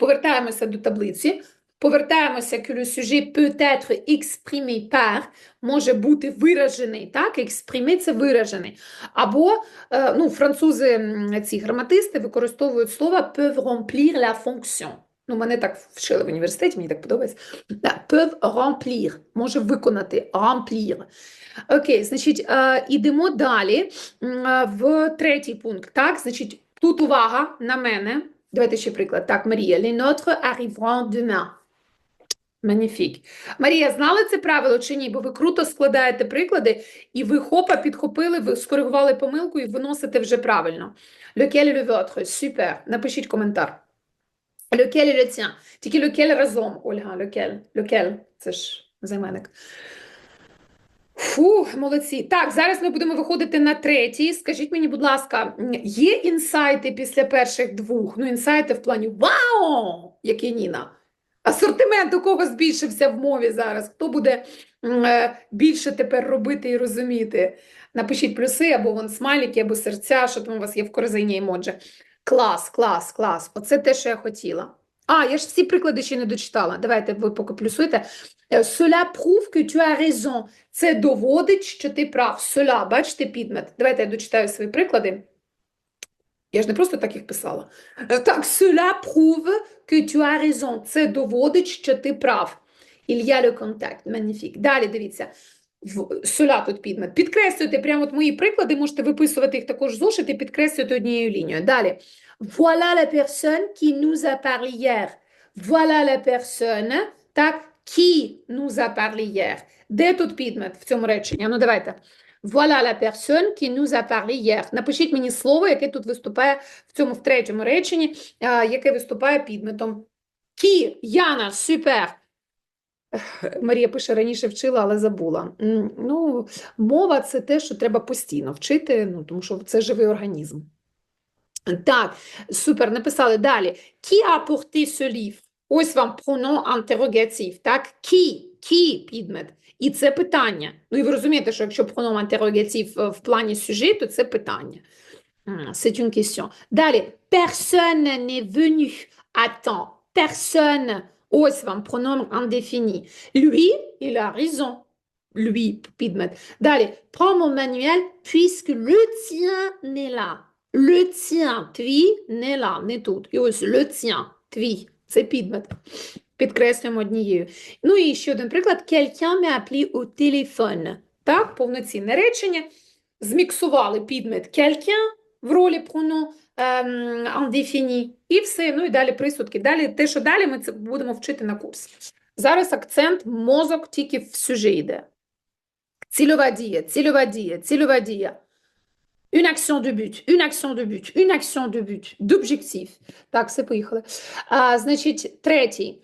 Повертаємося до таблиці. Повертаємося que le sujet peut être exprimé par, може бути виражений, так? Exprimé – це виражений. Або, е, ну, французи, ці граматисти використовують слово peuvent remplir la fonction. Ну, мене так вчили в університеті, мені так подобається. Да, remplir, може виконати, remplir. Окей, значить, е, ідемо далі е, в третій пункт. Так, значить, тут увага на мене. Давайте ще приклад. Так, Марія. Les nôtres arriveront demain. Магніфік. Марія, знали це правило чи ні? Бо ви круто складаєте приклади, і ви хопа підхопили, ви скоригували помилку і виносите вже правильно. Lequel le vôtre? Супер. Напишіть коментар. Lequel le tien? Тільки lequel разом, Ольга, lequel. Lequel. Це ж займенник. Фу, молодці. Так, зараз ми будемо виходити на третій. Скажіть мені, будь ласка, є інсайти після перших двох? Ну, інсайти в плані Вау! Як і Ніна. Асортимент у кого збільшився в мові зараз? Хто буде е, більше тепер робити і розуміти? Напишіть плюси або вон смайлики, або серця, що там у вас є в корзині емоджі. Клас, клас, клас. Оце те, що я хотіла. А, я ж всі приклади ще не дочитала. Давайте ви поки плюсуйте. Е, Cela prouve que tu as. Це доводить, що ти прав. Cela, бачите, підмет. Давайте я дочитаю свої приклади. Я ж не просто так їх писала. Е, Так, cela prouve que tu as raison. Це доводить, що ти прав. Il y a le contact. Magnifique. Далі дивіться. Cela тут підмет. Підкреслюйте прямо от мої приклади, можете виписувати їх також в зошит і підкреслювати однією лінією. Далі. Voilà la personne qui nous a parlé hier. Voilà la personne, так, qui nous a parlé hier. Де тут підмет в цьому реченні? Ну, давайте. Voilà la personne qui nous a parlé hier. Напишіть мені слово, яке тут виступає в цьому в третьому реченні, яке виступає підметом. Qui? Яна, супер. Марія пише, раніше вчила, але забула. Ну, мова – це те, що треба постійно вчити, ну, тому що це живий організм. Так, супер, написали далі. Qui a porté ce livre? Ось вам pronom інтерогатив, так? Qui? Qui підмет? І це питання. Ну і ви розумієте, що якщо pronom інтерогатив е, в плані сюжету, то це питання. М, C'est une question. Далі. Personne n'est venu à temps. Personne. Ось вам pronom indéfini. Lui, il a raison. Lui, підмет. Далі. Prends mon manuel puisque le tien n'est là. Le tien, твій, не ла, не тут. І ось le tien, твій, Це підмет. Підкреслюємо однією. Ну і ще один приклад. Quelqu'un m'a appelé au. Так, повноцінне речення. Зміксували підмет quelqu'un в ролі pronom ем, indéfini. І все, ну і далі присудки. Далі, те, що далі ми це будемо вчити на курсі. Зараз акцент мозок тільки в сюжет йде. Цільова дія, цільова дія, цільова дія. Une action de but, une action de but, une action de but, d'objectif. Так, все, поїхали. А, значить, третій.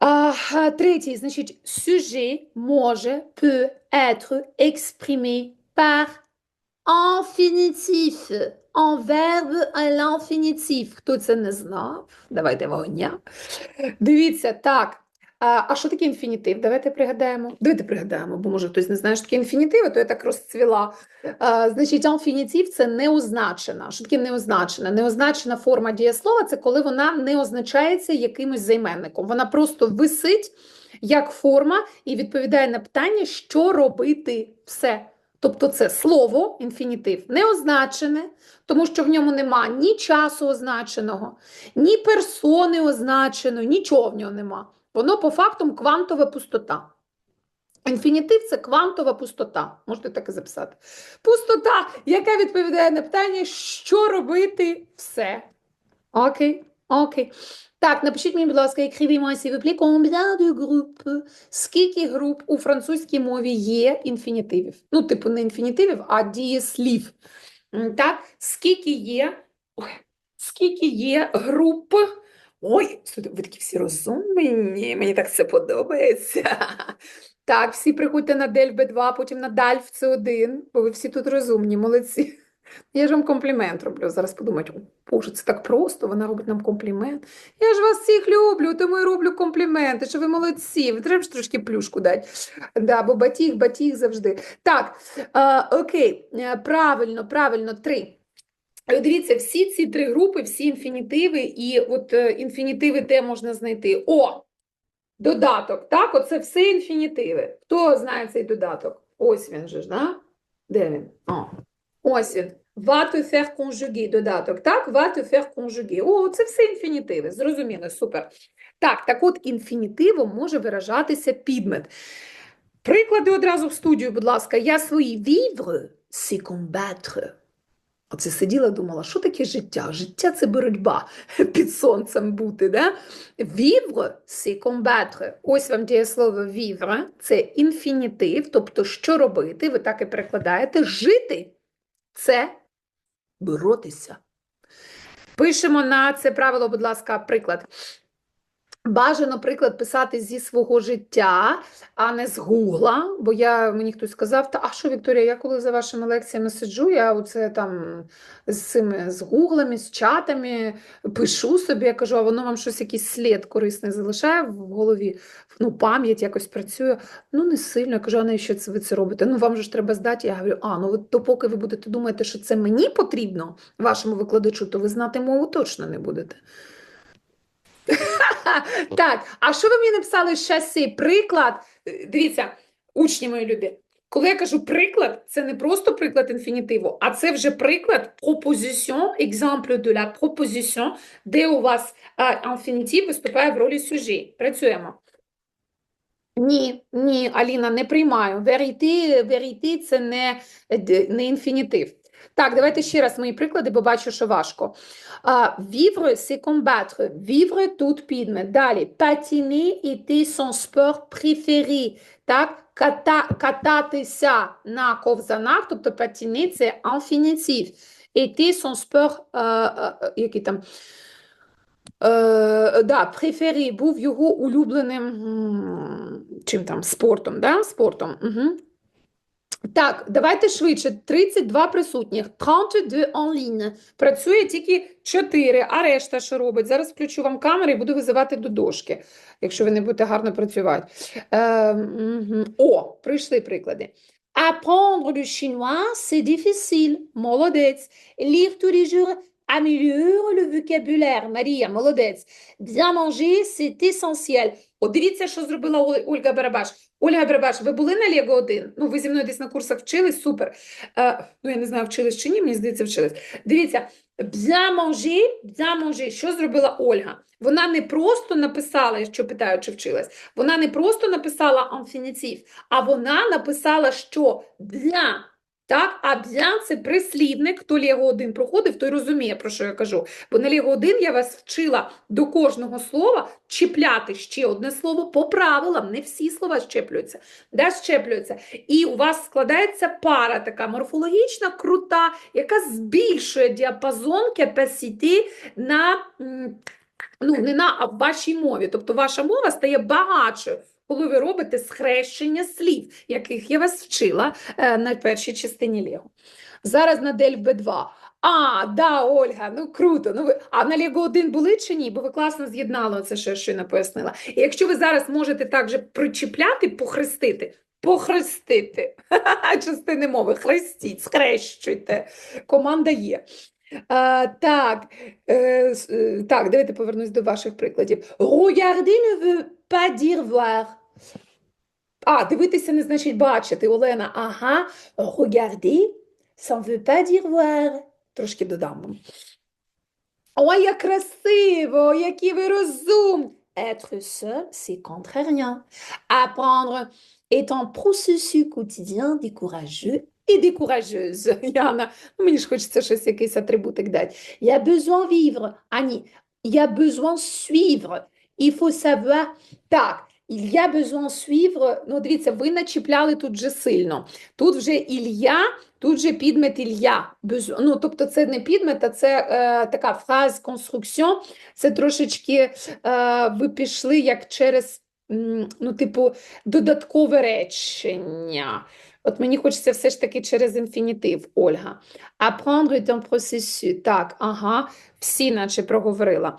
А, третій, значить, sujet може, peut être exprimé par infinitif. En verbe à l'infinitif. Хто це не знав? Давайте вогня. Дивіться, так. А, що таке інфінітив? Давайте пригадаємо. Давайте пригадаємо, бо може хтось не знає, що таке а то я так розцвіла. А, значить, інфінітив – це неозначена. Що таке неозначена? Неозначена форма дієслова – це коли вона не означається якимось займенником. Вона просто висить як форма і відповідає на питання, що робити все. Тобто це слово, інфінітив, не означене, тому що в ньому нема ні часу означеного, ні персони означеної, нічого в нього нема. Воно по факту квантова пустота. Інфінітив це квантова пустота. Можете так і записати. Пустота, яка відповідає на питання, що робити все. Окей, окей. Так, напишіть мені, будь ласка, écrivez-moi, s'il vous? Скільки груп у французькій мові є інфінітивів? Ну, типу, не інфінітивів, а дієслів. Так, скільки є, скільки є груп Ой, ви такі всі розумні, мені так це подобається. Так, всі приходьте на Дельф Б2, потім на Дальф С1, бо ви всі тут розумні, молодці. Я ж вам комплімент роблю. Зараз подумають, «О, Боже, це так просто, вона робить нам комплімент. Я ж вас всіх люблю, тому і роблю компліменти, що ви молодці, ви треба ж трошки плюшку дати. Да, бо батіг, батіг завжди. Так, а, окей, е, правильно, правильно, три. Дивіться, всі ці три групи, всі інфінітиви, і от е, інфінітиви де можна знайти? О, додаток, так? Оце все інфінітиви. Хто знає цей додаток? Ось він же ж, да? Де він? О, ось він. Va te faire conjuguer додаток, так? Va te faire conjuguer. О, це все інфінітиви. Зрозуміло, супер. Так, так от інфінітивом може виражатися підмет. Приклади одразу в студію, будь ласка. Я свої vivre, c'est combattre. Оце сиділа, думала, що таке життя? Життя це боротьба під сонцем бути. Да? Vivre, c'est combattre. Ось вам дієслово vivre, це інфінітив, тобто що робити, ви так і перекладаєте. Жити це боротися. Пишемо на це правило, будь ласка, приклад. Бажано приклад писати зі свого життя, а не з гугла. Бо я мені хтось сказав, та а що, Вікторія, я коли за вашими лекціями сиджу, я оце там з цими з гуглами, з чатами пишу собі, я кажу, а воно вам щось якийсь слід корисний залишає в голові, ну, пам'ять якось працює. Ну, не сильно. Я кажу, а навіщо це ви це робите? Ну, вам же ж треба здати. Я говорю, а, ну то поки ви будете думати, що це мені потрібно, вашому викладачу, то ви знати мову точно не будете. Так, а що ви мені написали шаси? Приклад. Е, Дивіться, учні мої любі. Коли я кажу приклад, це не просто приклад інфінітиву, а це вже приклад proposition, exemple de la proposition, де у вас інфінітив виступає в ролі сюжет. Працюємо. Ні, ні, Аліна, не приймаю. Verité, verité – це не, не інфінітив. Так, давайте ще раз мої приклади, бо бачу, що важко. А, Vivre, c'est. Vivre тут підмет. Далі. Patiner était son sport préféré. Так, Ката, кататися на ковзанах, тобто patiner – це інфінітив. Était son sport, який там, Е, да, префері був його улюбленим чим там, спортом, да? Спортом. Угу. Так, давайте швидше. 32 присутніх. 32 en. Працює тільки 4, а решта що робить? Зараз включу вам камеру і буду визивати до дошки, якщо ви не будете гарно працювати. Е. О, прийшли приклади. Apprendre le chinois, c'est difficile. Молодець. Lire tous les jours améliore le vocabulaire. Марія, молодець. Bien manger, c'est essentiel. От дивіться, що зробила Ольга Барабаш. Ольга Барабаш, ви були на Лего 1? Ну, ви зі мною десь на курсах вчились, супер. Е, ну, я не знаю, вчились чи ні, мені здається, вчились. Дивіться, bien manger, bien manger. Що зробила Ольга? Вона не просто написала, що питаю, чи вчилась, вона не просто написала інфінітив, а вона написала, що для. Так, а bien – це прислівник. Хто Лего 1 проходив, той розуміє, про що я кажу. Бо на Лего 1 я вас вчила до кожного слова чіпляти ще одне слово по правилам. Не всі слова щеплюються, да, щеплюються. І у вас складається пара така морфологічна, крута, яка збільшує діапазон capacity на, ну, не на, а в вашій мові. Тобто ваша мова стає багатшою. Коли ви робите схрещення слів, яких я вас вчила е, на першій частині Лего. Зараз на Дель Б2. А, да, Ольга, ну круто. Ну ви а на Лего 1 були чи ні? Бо ви класно з'єднали це, що я щойно пояснила. І якщо ви зараз можете так же причіпляти, похрестити, похрестити частини мови, хрестіть, схрещуйте. Команда є. А, так, е, е, так, давайте повернусь до ваших прикладів. Regarder ne veut pas dire voir. А, дивитися не значить бачити, Олена. Ага, regarder, ça ne veut pas dire voir. Трошки додам вам. Ой, як красиво, які ви розумні. Être seul, c'est contrariant. Apprendre est un processus quotidien des courageux et des courageuses. Яна, ну, мені ж хочеться щось, якийсь атрибутик дати. Il besoin vivre. Ані, il besoin suivre. Il faut savoir. Так, a besoin suivre. Ну, дивіться, ви начіпляли тут вже сильно. Тут вже Ілля, тут же підмет. Без- Ну, тобто це не підмет, а це е, така фраз конструкціон. Це трошечки е, ви пішли як через, ну, типу, додаткове речення. От мені хочеться все ж таки через інфінітив, Ольга. Apprendre est un processus. Так, ага, всі наче проговорила.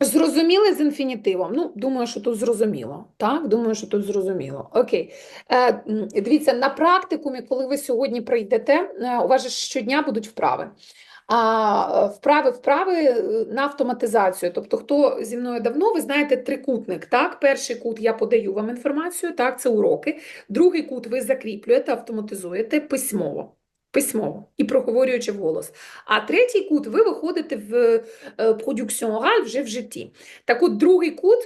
Зрозуміли з інфінітивом? Ну, думаю, що тут зрозуміло. Так, думаю, що тут зрозуміло. Окей. Е, дивіться, на практикумі, коли ви сьогодні прийдете, е, у вас щодня будуть вправи. А е, вправи вправи е, на автоматизацію. Тобто, хто зі мною давно, ви знаєте трикутник. Так, перший кут я подаю вам інформацію, так, це уроки. Другий кут ви закріплюєте, автоматизуєте письмово. Письмово і проговорюючи вголос. А третій кут ви виходите в е, продюкціон ораль вже в житті. Так от другий кут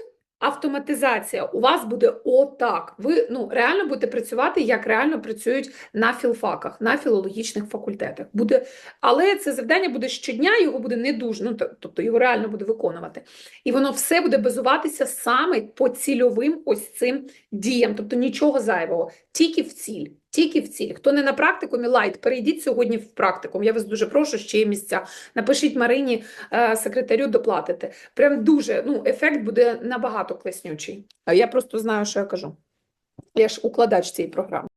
автоматизація у вас буде отак. Ви ну, реально будете працювати, як реально працюють на філфаках, на філологічних факультетах. Буде, але це завдання буде щодня, його буде не дуже, ну, тобто його реально буде виконувати. І воно все буде базуватися саме по цільовим ось цим діям, тобто нічого зайвого, тільки в ціль. Тільки в ціль. Хто не на практикумі, лайт, перейдіть сьогодні в практикум. Я вас дуже прошу, ще є місця. Напишіть Марині, е, секретарю, доплатите. Прям дуже, ну, ефект буде набагато класнючий. Я просто знаю, що я кажу. Я ж укладач цієї програми.